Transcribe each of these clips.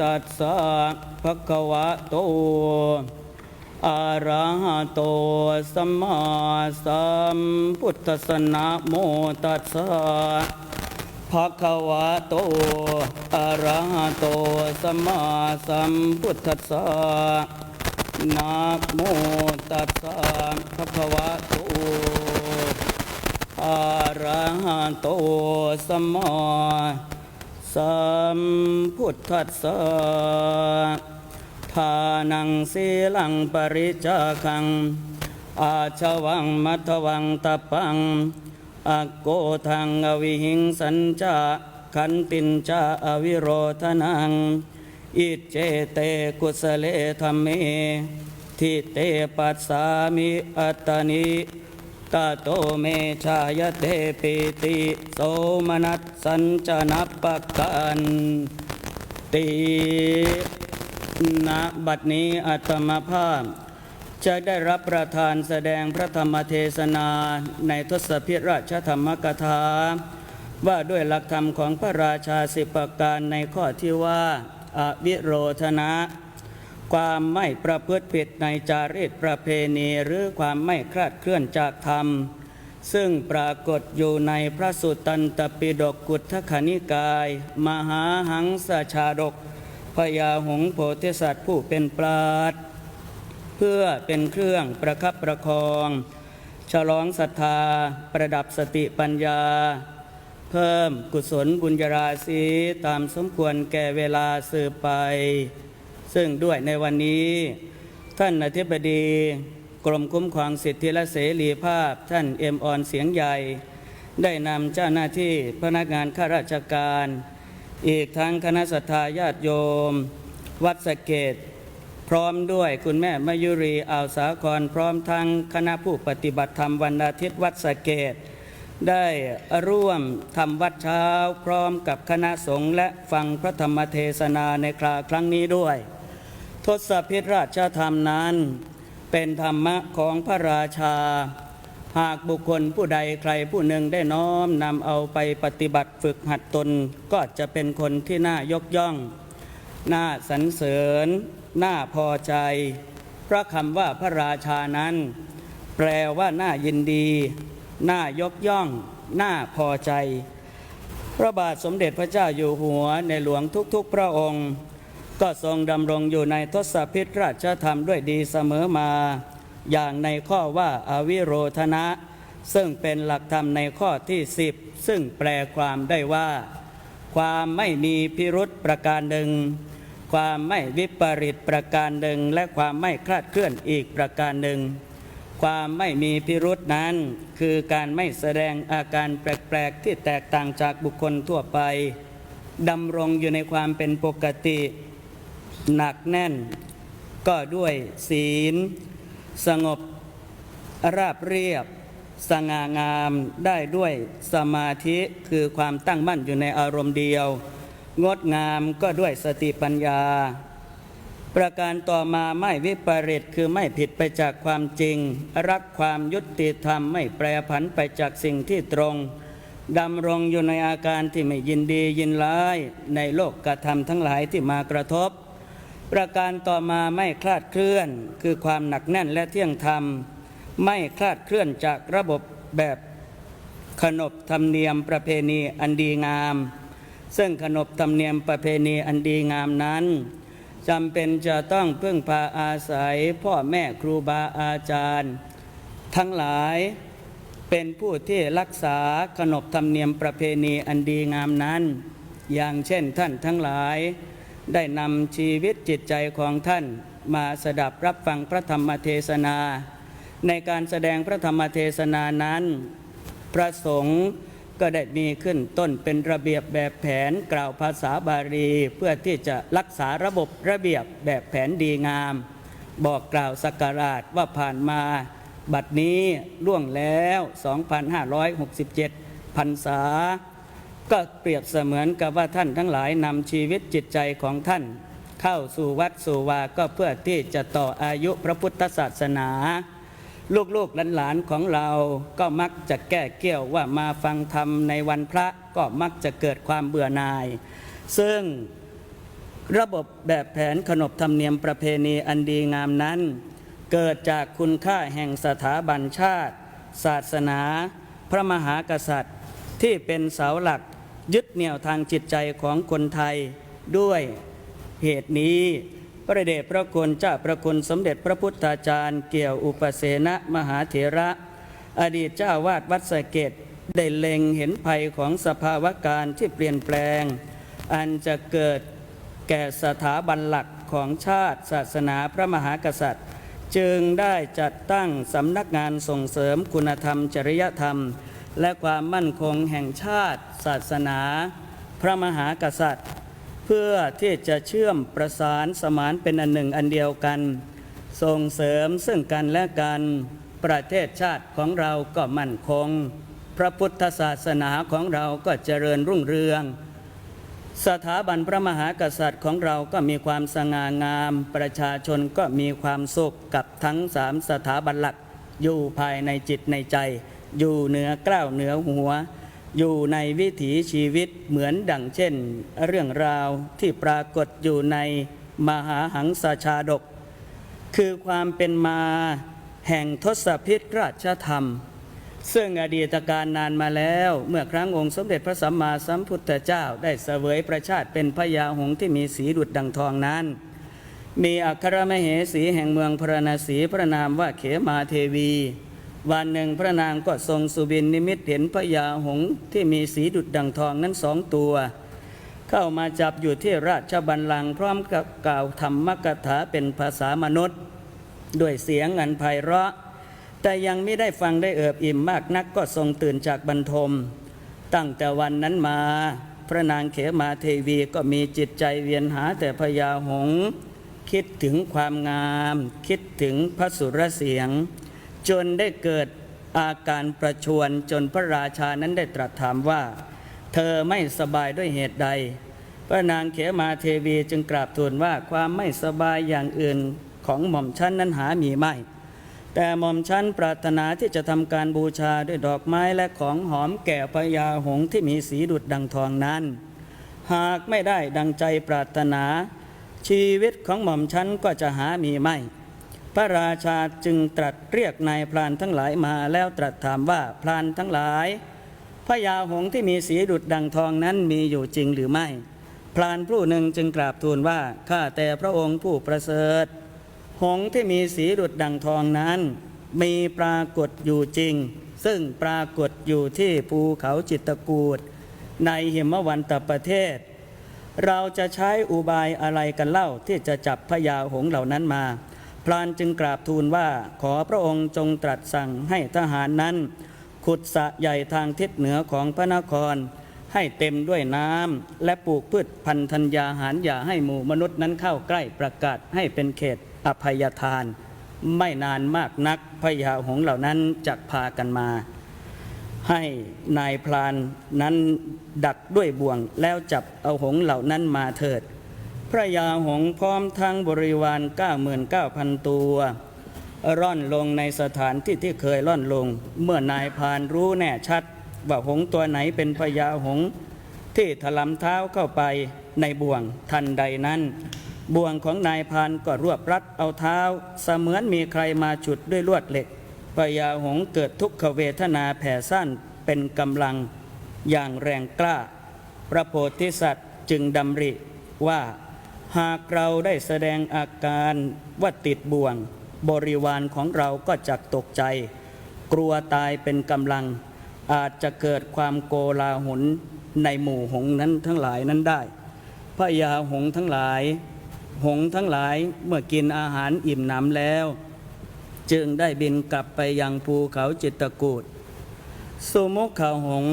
ตัสสะภะคะวะโตอะระหะโตสัมมาสัมพุทธัสสะนะโมตัสสะภะคะวะโตอะระหะโตสัมมาสัมพุทธัสสะนะโมตัสสะภะคะวะโตอะระหะโตสัมมา สัมพุทธัสสะทานังสีลังปริจาคัง อาชวังมัทวังตะปังอโกทังอวิหิงสัญจาขันตินจาอวิโรธนัง อิเจเตกุสเลธรรมเมทิเตปัสสามิอัตตานิ ตาโตเมชายเตปิติโสมนัสสัญจนัปกันติณบัดนี้อัตมภาพ จะได้รับประทานแสดงพระธรรมเทศนาในทศพิราชธรรมกถา ว่าด้วยหลักธรรมของพระราชาสิบประการในข้อที่ว่าอวิโรธนะ ความไม่ประพฤติผิดในจารีตประเพณีหรือความไม่คลาดเคลื่อนจากธรรม ซึ่งปรากฏอยู่ในพระสุตตันตปิฎกกุฏทคณิกาย มหาหังสชาดกพญาหงโพธิสัตว์ผู้เป็นปราดเพื่อเป็นเครื่องประคับประคอง ฉลองศรัทธาประดับสติปัญญา เพิ่มกุศลบุญญาราศีตามสมควรแก่เวลาสืบไป ซึ่งด้วยในวันนี้ท่านอธิบดีกรมคุ้มครองสิทธิและเสรีภาพ ท่านเอ็มออนเสียงใหญ่ ได้นำเจ้าหน้าที่พนักงานข้าราชการ อีกทั้งคณะสัตยาญาติโยม วัดสะเกต พร้อมด้วยคุณแม่มายุรีอ่าวสาครพร้อมทั้งคณะผู้ปฏิบัติธรรมวันอาทิตย์วัดสะเกต ได้ร่วมทำวัดเช้า พร้อมกับคณะสงฆ์และฟังพระธรรมเทศนาในคราครั้งนี้ด้วย ทศพิธราชธรรมนั้น เป็นธรรมะของพระราชา หากบุคคลผู้ใดใครผู้หนึ่งได้น้อมนำเอาไปปฏิบัติฝึกหัดตนก็จะเป็นคนที่น่ายกย่อง น่าสรรเสริญ น่าพอใจ พระคำว่าพระราชานั้น แปลว่าน่ายินดี น่ายกย่อง น่าพอใจ พระบาทสมเด็จพระเจ้าอยู่หัวในหลวงทุกๆพระองค์ ก็ทรงดำรงอยู่ในทศพิธราชธรรมด้วยดีเสมอมา อย่างในข้อว่าอาวิโรธนะ ซึ่งเป็นหลักธรรมในข้อที่สิบซึ่งแปลความได้ว่า ความไม่มีพิรุษประการหนึ่ง ความไม่วิปริตประการหนึ่ง และความไม่คลาดเคลื่อนอีกประการหนึ่ง ความไม่มีพิรุษนั้น คือการไม่แสดงอาการแปลกๆที่แตกต่างจากบุคคลทั่วไปดำรงอยู่ในความเป็นปกติ หนักแน่น ก็ด้วยศีล สงบราบเรียบ สง่างามได้ด้วยสมาธิคือความตั้งมั่นอยู่ในอารมณ์เดียว งดงามก็ด้วยสติปัญญา ประการต่อมาไม่วิปริตคือไม่ผิดไปจากความจริง รักความยุติธรรมไม่แปรผันไปจากสิ่งที่ตรงดำรงอยู่ในอาการที่ไม่ยินดียินร้ายในโลกกระทำทั้งหลายที่มากระทบ ประการต่อมาไม่คลาดเคลื่อนคือความหนักแน่นและเที่ยงธรรม ไม่คลาดเคลื่อนจากระบบแบบขนบธรรมเนียมประเพณีอันดีงาม ซึ่งขนบธรรมเนียมประเพณีอันดีงามนั้นจำเป็นจะต้องพึ่งพาอาศัยพ่อแม่ครูบาอาจารย์ ทั้งหลายเป็นผู้ที่รักษาขนบธรรมเนียมประเพณีอันดีงามนั้น อย่างเช่นท่านทั้งหลาย ได้นำชีวิตจิตใจของท่านมาสดับรับฟังพระธรรมเทศนา ในการแสดงพระธรรมเทศนานั้น พระสงฆ์ก็ได้มีขึ้นต้นเป็นระเบียบแบบแผนกล่าวภาษาบาลีเพื่อที่จะรักษาระบบระเบียบแบบแผนดีงาม บอกกล่าวสักการะว่าผ่านมา บัดนี้ล่วงแล้ว 2,567พรรษา ก็เปรียบเสมือนกับว่าท่านทั้งหลายนำชีวิตจิตใจของท่าน เข้าสู่วัดสู่วาก็เพื่อที่จะต่ออายุพระพุทธศาสนา ลูกๆหลานๆของเราก็มักจะแก้เกี่ยวว่ามาฟังธรรมในวันพระก็มักจะเกิดความเบื่อหน่าย ซึ่งระบบแบบแผนขนบธรรมเนียมประเพณีอันดีงามนั้น เกิดจากคุณค่าแห่งสถาบันชาติ ศาสนา พระมหากษัตริย์ ที่เป็นเสาหลัก ยึดเหนี่ยวทางจิตใจของคนไทยด้วยเหตุนี้พระเดชพระคุณเจ้าพระคุณสมเด็จพระพุทธาจารย์ เกี่ยวอุปเสนมหาเถระ อดีตเจ้าวาดวัดสะเกตได้เล็งเห็นภัยของสภาวะการที่เปลี่ยนแปลง อันจะเกิดแก่สถาบันหลักของชาติศาสนาพระมหากษัตริย์ จึงได้จัดตั้งสำนักงานส่งเสริมคุณธรรมจริยธรรม และความมั่นคงแห่งชาติ ศาสนา พระมหากษัตริย์ เพื่อที่จะเชื่อมประสานสมานเป็นอันหนึ่งอันเดียวกัน ส่งเสริมซึ่งกันและกันประเทศชาติของเราก็มั่นคง พระพุทธศาสนาของเราก็เจริญรุ่งเรือง สถาบันพระมหากษัตริย์ของเราก็มีความสง่างาม ประชาชนก็มีความสุขกับทั้งสามสถาบันหลักอยู่ภายในจิตในใจ อยู่เหนือเกล้าวเหนือหัว อยู่ในวิถีชีวิตเหมือนดังเช่น เรื่องราวที่ปรากฏอยู่ในมหาหังสาชาดก คือความเป็นมาแห่งทศพิธราชธรรม ซึ่งอดีตการนานมาแล้วเมื่อครั้งองค์สมเด็จพระสัมมาสัมพุทธเจ้าได้เสวยประชาติเป็นพญาหงที่มีสีดุจดังทองนั้น มีอัครมเหสีแห่งเมืองพระนศีพระนามว่าเขมาเทวี วันหนึ่งพระนางก็ทรงสุบินนิมิตเห็นพญาหงที่มีสีดุจดังทองนั้นสองตัว เข้ามาจับอยู่ที่ราชบัลลังก์พร้อมกับกล่าวธรรมกถาเป็นภาษามนุษย์ ด้วยเสียงอันไพเราะ แต่ยังไม่ได้ฟังได้เอิบอิ่มมากนักก็ทรงตื่นจากบรรทม ตั้งแต่วันนั้นมา พระนางเขมาเทวีก็มีจิตใจเวียนหาแต่พญาหง คิดถึงความงาม คิดถึงพระสุรเสียง จนได้เกิดอาการประชวนจนพระราชานั้นได้ตรัสถามว่า เธอไม่สบายด้วยเหตุใด พระนางเขมาเทวีจึงกราบทูลว่าความไม่สบายอย่างอื่นของหม่อมชั้นนั้นหามีไม่ แต่หม่อมชั้นปรารถนาที่จะทำการบูชาด้วยดอกไม้และของหอมแก่พญาหงส์ที่มีสีดุจดังทองนั้น หากไม่ได้ดังใจปรารถนา ชีวิตของหม่อมชั้นก็จะหามีไม่ พระราชาจึงตรัสเรียกนายพรานทั้งหลายมาแล้วตรัสถามว่าพรานทั้งหลายพญาหงที่มีสีดุจดังทองนั้นมีอยู่จริงหรือไม่ พรานผู้หนึ่งจึงกราบทูลว่าข้าแต่พระองค์ผู้ประเสริฐ หงที่มีสีดุดดังทองนั้น มีปรากฏอยู่จริง ซึ่งปรากฏอยู่ที่ภูเขาจิตกูดในหิมวันตประเทศ เราจะใช้อุบายอะไรกันเล่าที่จะจับพญาหงเหล่านั้นมา พรานจึงกราบทูลว่าขอพระองค์จงตรัสสั่งให้ทหารนั้น ขุดสระใหญ่ทางทิศเหนือของพระนคร ให้เต็มด้วยน้ำและปลูกพืชพันธัญญาหารอย่าให้หมู่มนุษย์นั้นเข้าใกล้ประกาศให้เป็นเขตอภัยทาน ไม่นานมากนักพญาหงเหล่านั้นจักพากันมา ให้นายพรานนั้นดักด้วยบ่วงแล้วจับเอาหงเหล่านั้นมาเถิด พระยาหงพร้อมทั้งบริวาร 99,000 ตัว ร่อนลงในสถานที่ที่เคยร่อนลง เมื่อนายพานรู้แน่ชัด ว่าหงตัวไหนเป็นพญาหง ที่ถลำเท้าเข้าไปในบ่วงทันใดนั้น บ่วงของนายพานก็รวบรัดเอาเท้า เสมือนมีใครมาฉุดด้วยลวดเหล็กพญาหงเกิดทุกขเวทนาแผ่สั้นเป็นกำลังอย่างแรงกล้า พระโพธิสัตว์จึงดำริว่า หากเราได้แสดงอาการว่าติดบ่วง บริวารของเราก็จักตกใจ กลัวตายเป็นกำลัง อาจจะเกิดความโกลาหลในหมู่หงนั้นทั้งหลายนั้นได้พพญาหงทั้งหลาย หงทั้งหลายเมื่อกินอาหารอิ่มหนำแล้ว จึงได้บินกลับไปยังภูเขาจิตกูดสุมุขขหง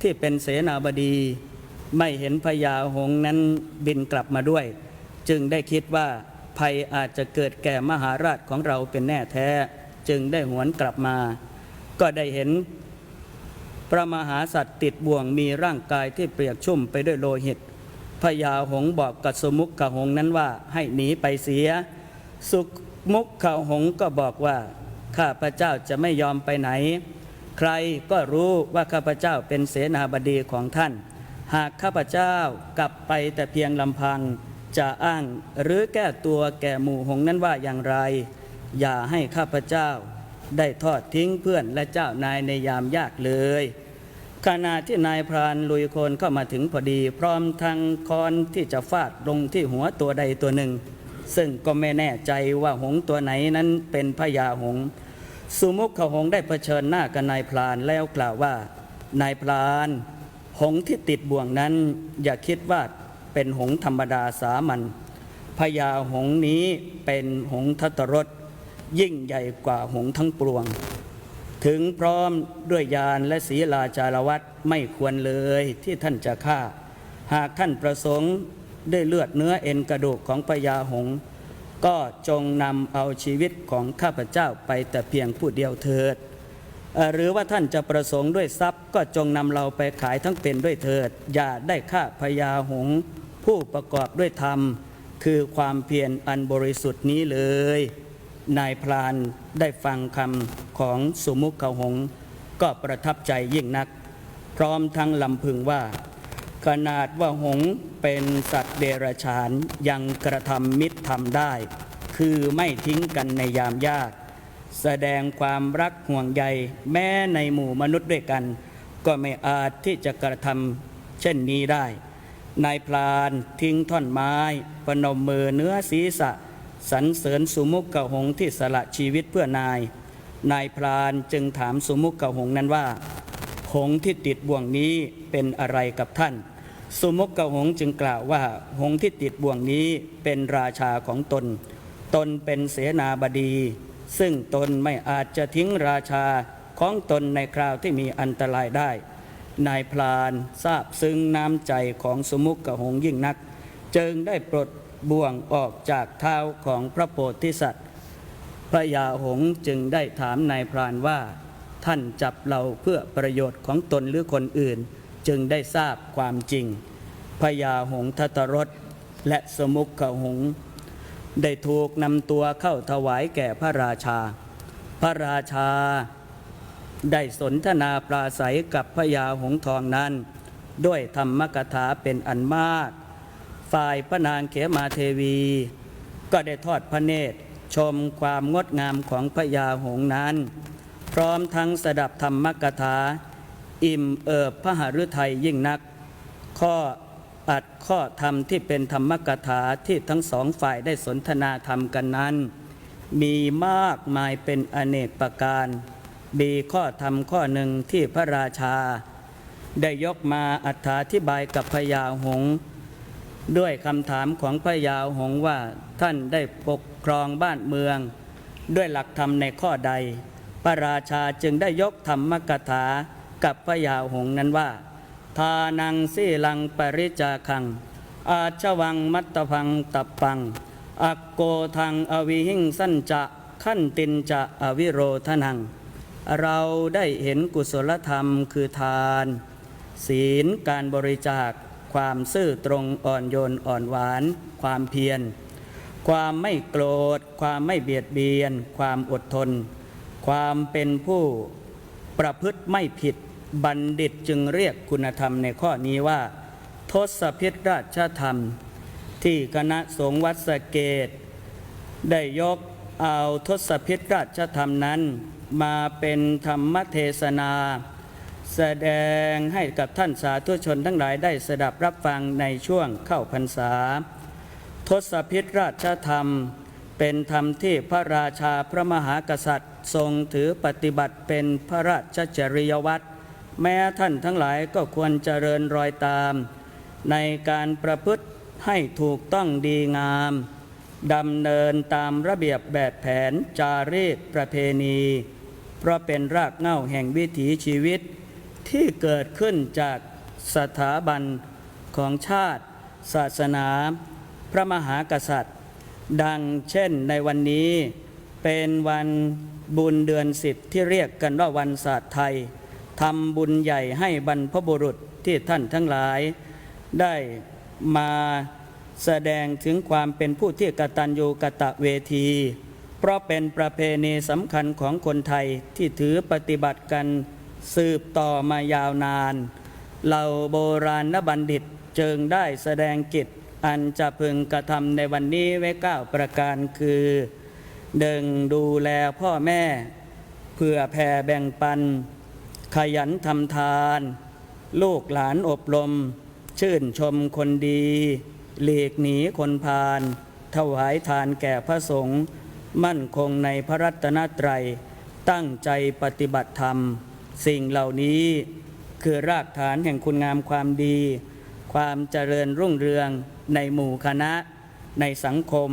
ที่เป็นเสนาบดี ไม่เห็นพญาหงนั้นบินกลับมาด้วย จึงได้คิดว่าภัยอาจจะเกิดแก่มหาราชของเราเป็นแน่แท้ จึงได้หวนกลับมา ก็ได้เห็นพระมหาสัตว์ติดบ่วงมีร่างกายที่เปียกชุ่มไปด้วยโลหิตพญาหงบอกกับสมุขขหงนั้นว่าให้หนีไปเสีย สุมุขขหงก็บอกว่า ข้าพระเจ้าจะไม่ยอมไปไหน ใครก็รู้ว่าข้าพเจ้าเป็นเสนาบดีของท่าน หากข้าพเจ้ากลับไปแต่เพียงลำพัง จะอ้างหรือแก้ตัวแก่หมู่หงนั้นว่าอย่างไร อย่าให้ข้าพเจ้าได้ทอดทิ้งเพื่อนและเจ้านายในยามยากเลยขณะที่นายพรานลุยโคลนเข้ามาถึงพอดี พร้อมทางคอนที่จะฟาดลงที่หัวตัวใดตัวหนึ่ง ซึ่งก็ไม่แน่ใจว่าหงตัวไหนนั้นเป็นพญาหง สุมุขขหงได้เผชิญหน้ากับนายพรานแล้วกล่าวว่า นายพราน หงที่ติดบ่วงนั้น อย่าคิดว่า เป็นหงส์ธรรมดาสามัญพญาหงส์นี้เป็นหงส์ทัตรสยิ่งใหญ่กว่าหงส์ทั้งปวง ถึงพร้อมด้วยยานและศีลาจารวัตไม่ควรเลยที่ท่านจะฆ่า หากท่านประสงค์ด้วยเลือดเนื้อเอ็นกระดูกของพญาหงส์ก็จงนำเอาชีวิตของข้าพเจ้าไปแต่เพียงผู้เดียวเถิด หรือว่าท่านจะประสงค์ด้วยทรัพย์ ก็จงนำเราไปขายทั้งเป็นด้วยเถิด อย่าได้ฆ่าพญาหงส์ ผู้ประกอบด้วยธรรม คือความเพียรอันบริสุทธิ์นี้เลย นายพรานได้ฟังคำของสุมุขขหง ก็ประทับใจยิ่งนัก พร้อมทั้งลำพึงว่า ขนาดว่าหงเป็นสัตว์เดรัจฉานยังกระทำมิตรทำได้ คือไม่ทิ้งกันในยามยาก แสดงความรักห่วงใยแม้ในหมู่มนุษย์ด้วยกัน ก็ไม่อาจที่จะกระทำเช่นนี้ได้ นายพลานทิ้งท่อนไม้ปนมมือเนื้อศีรษะสรรเสริญสุมุขกะหงที่สละชีวิตเพื่อนาย นายพรานจึงถามสุมุขกะหงนั้นว่า หงที่ติดบ่วงนี้เป็นอะไรกับท่าน สุมุขกะหงจึงกล่าวว่า หงที่ติดบ่วงนี้เป็นราชาของตน ตนเป็นเสนาบดี ซึ่งตนไม่อาจจะทิ้งราชาของตนในคราวที่มีอันตรายได้ นายพลานทราบซึ้งน้ำใจของสมุขกะหงยิ่งนัก จึงได้ปลดบ่วงออกจากเท้าของพระโพธิสัตว์ พระยาหงจึงได้ถามนายพรานว่า ท่านจับเราเพื่อประโยชน์ของตนหรือคนอื่น จึงได้ทราบความจริงพญาหงทัตรสและสมุขขหง ได้ถูกนำตัวเข้าถวายแก่พระราชา พระราชา ได้สนทนาปราศัยกับพญาหงทองนั้น ด้วยธรรมกถาเป็นอันมาก ฝ่ายพระนางเขมาเทวี ก็ได้ทอดพระเนตร ชมความงดงามของพญาหงนั้น พร้อมทั้งสดับธรรมกถา อิ่มเอิบพระหฤทัยยิ่งนัก ข้ออัดข้อธรรมที่เป็นธรรมกถาที่ทั้งสองฝ่ายได้สนทนาธรรมกันนั้น มีมากมายเป็นอเนกประการ มีข้อธรรมข้อหนึ่งที่พระราชา ได้ยกมาอธิบายกับพญาหง ด้วยคำถามของพระยาวหงว่าท่านได้ปกครองบ้านเมือง ด้วยหลักธรรมในข้อใด พระราชาจึงได้ยกธรรมกถากับพระยาวหงนั้นว่า ทานังสีลังปริจาคัง อาชวังมัตตพังตับปังอักโกทังอวิหิงสั้นจะขั้นตินจะอวิโรทนัง เราได้เห็นกุศลธรรมคือทาน ศีลการบริจาค ความซื่อตรงอ่อนโยนอ่อนหวาน ความเพียร ความไม่โกรธ ความไม่เบียดเบียน ความอดทน ความเป็นผู้ประพฤติไม่ผิดบัณฑิตจึงเรียกคุณธรรมในข้อนี้ว่า ทศพิธราชธรรม ที่คณะสงฆ์วัดสะเกต ได้ยก เอาทศพิธราชธรรมนั้น มาเป็นธรรมเทศนา แสดงให้กับท่านสาธุชนทั้งหลายได้สดับรับฟังในช่วงเข้าพรรษา ทศพิธราชธรรม เป็นธรรมที่พระราชาพระมหากษัตริย์ ทรงถือปฏิบัติเป็นพระราชจริยวัตรแม้ท่านทั้งหลายก็ควรเจริญรอยตาม ในการประพฤติให้ถูกต้องดีงาม ดำเนินตามระเบียบแบบแผนจารีตประเพณี เพราะเป็นรากเหง้าแห่งวิถีชีวิต ที่เกิดขึ้นจากสถาบันของชาติ ศาสนา พระมหากษัตริย์ ดังเช่นในวันนี้เป็นวันบุญเดือนสิบที่เรียกกันว่าวันศาสตร์ไทยทำบุญใหญ่ให้บรรพบุรุษที่ท่านทั้งหลาย ได้มา แสดงถึงความเป็นผู้ที่กตัญญูกะตะเวที เพราะเป็นประเพณีสำคัญของคนไทยที่ถือปฏิบัติกันสืบต่อมายาวนาน เหล่าโบราณบัณฑิตจึงได้แสดงกิจอันจะพึงกระทำในวันนี้ไว้เก้าประการคือหนึ่งดูแลพ่อแม่เพื่อแผ่แบ่งปัน ขยันทำทาน ลูกหลานอบรม ชื่นชมคนดี หลีกหนีคนพาลถวายทานแก่พระสงฆ์มั่นคงในพระรัตนตรัย ตั้งใจปฏิบัติธรรม สิ่งเหล่านี้คือรากฐานแห่งคุณงามความดี ความเจริญรุ่งเรืองในหมู่คณะ ในสังคม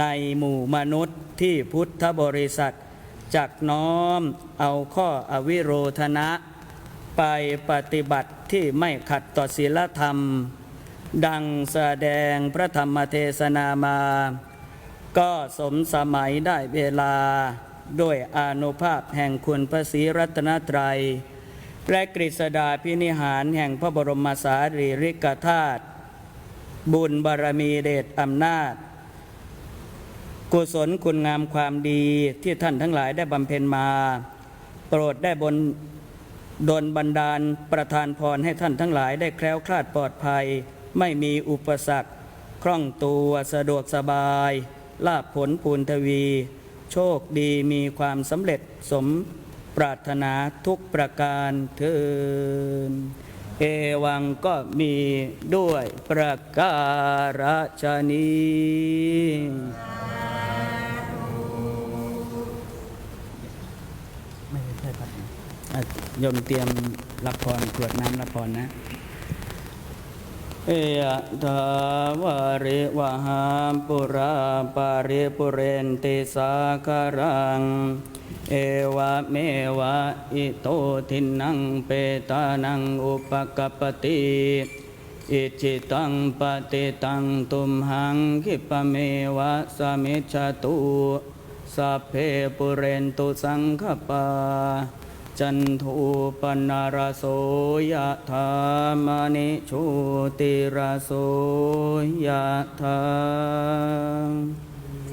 ในหมู่มนุษย์ที่พุทธบริษัทจักน้อมเอาข้ออวิโรธนะ ไปปฏิบัติที่ไม่ขัดต่อศีลธรรม ดังแสดงพระธรรมเทศนามา ก็สมสมัยได้เวลาด้วยอนุภาพแห่งคุณพระศรีรัตนตรัย และกฤษดาพินิหารแห่งพระบรมสารีริกธาตุบุญบารมีเดชอำนาจ กุศลคุณงามความดีที่ท่านทั้งหลายได้บำเพ็ญมา โปรดได้บนดลบันดาลประทานพรให้ท่านทั้งหลายได้แคล้วคลาดปลอดภัย ไม่มีอุปสรรค คล่องตัวสะดวกสบาย ลาภผลปูนทวี โชคดีมีความสำเร็จสมปรารถนาทุกประการเทินเอวังก็มีด้วยประการฉนี้ไม่ใช่ครับอะโยมเตรียมรับพรกรวดน้ำรับพรนะ เอยะทาวาริวหามปุราปาริปุเรนติสาคารัง เอวะเมวะอิโตทินังเปตานังอุปกปปติอิจิตังปฏิตังตุมหังคิปะเมวะสมิจฉตุสัพเพปุเรนตุสังคปา จันทูปนารโสยะธามณิโชติราโสยะธา